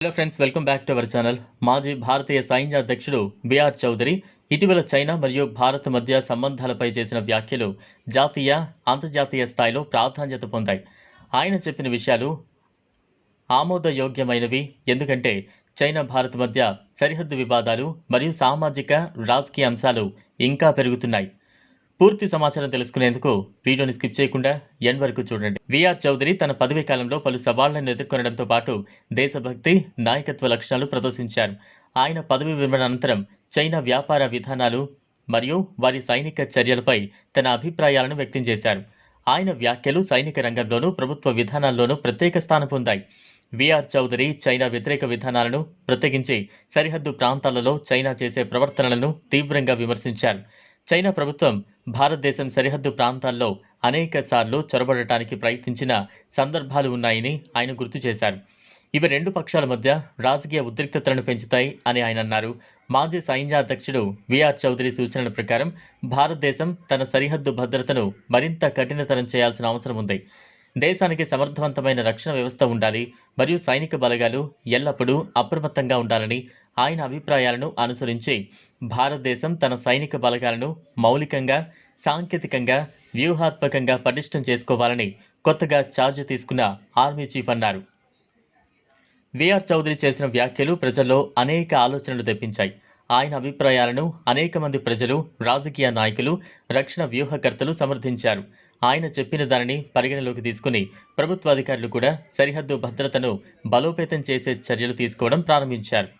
Hello friends welcome back to our channel మాజీ భారతీయ సైన్య అధ్యక్షుడు బిఆర్ చౌదరి ఇటీవల చైనా మరియు భారత్ మధ్య సంబంధాలపై చేసిన వ్యాఖ్యలు జాతీయ అంతర్జాతీయ స్థాయిలో ప్రాధాన్యత పొందాయి. ఆయన చెప్పిన విషయాలు ఆమోదయోగ్యమైనవి. ఎందుకంటే చైనా భారత్ మధ్య సరిహద్దు వివాదాలు మరియు సామాజిక రాజకీయ అంశాలు ఇంకా పెరుగుతున్నాయి. పూర్తి సమాచారం తెలుసుకునేందుకు వీడియోని స్కిప్ చేయకుండా ఎన్ వరకు చూడండి. విఆర్ చౌదరి తన పదవీ కాలంలో పలు సవాళ్ళను ఎదుర్కొనడంతో పాటు దేశభక్తి నాయకత్వ లక్షణాలు ప్రదర్శించారు. ఆయన పదవి విరమణ అనంతరం చైనా వ్యాపార విధానాలు మరియు వారి సైనిక చర్యలపై తన అభిప్రాయాలను వ్యక్తం చేశారు. ఆయన వ్యాఖ్యలు సైనిక రంగంలోనూ ప్రభుత్వ విధానాల్లోనూ ప్రత్యేక స్థానం పొందాయి. విఆర్ చౌదరి చైనా వ్యతిరేక విధానాలను ప్రత్యేకించి సరిహద్దు ప్రాంతాలలో చైనా చేసే ప్రవర్తనలను తీవ్రంగా విమర్శించారు. చైనా ప్రభుత్వం భారతదేశం సరిహద్దు ప్రాంతాల్లో అనేక సార్లు చొరబడటానికి ప్రయత్నించిన సందర్భాలు ఉన్నాయని ఆయన గుర్తు చేశారు. ఇవి రెండు పక్షాల మధ్య రాజకీయ ఉద్రిక్తతలను పెంచుతాయి అని ఆయన అన్నారు. మాజీ సైన్యాధ్యక్షుడు విఆర్ చౌదరి సూచనల ప్రకారం భారతదేశం తన సరిహద్దు భద్రతను మరింత కఠినతరం చేయాల్సిన అవసరం ఉంది. దేశానికి సమర్థవంతమైన రక్షణ వ్యవస్థ ఉండాలి మరియు సైనిక బలగాలు ఎల్లప్పుడూ అప్రమత్తంగా ఉండాలని ఆయన అభిప్రాయాలను అనుసరించి భారతదేశం తన సైనిక బలగాలను మౌలికంగా సాంకేతికంగా వ్యూహాత్మకంగా పటిష్టం చేసుకోవాలని కొత్తగా ఛార్జ్ తీసుకున్న ఆర్మీ చీఫ్ అన్నారు. విఆర్ చౌదరి చేసిన వ్యాఖ్యలు ప్రజల్లో అనేక ఆలోచనలు తెప్పించాయి. ఆయన అభిప్రాయాలను అనేక మంది ప్రజలు రాజకీయ నాయకులు రక్షణ వ్యూహకర్తలు సమర్థించారు. ఆయన చెప్పిన దానిని పరిగణలోకి తీసుకుని ప్రభుత్వ అధికారులు కూడా సరిహద్దు భద్రతను బలోపేతం చేసే చర్యలు తీసుకోవడం ప్రారంభించారు.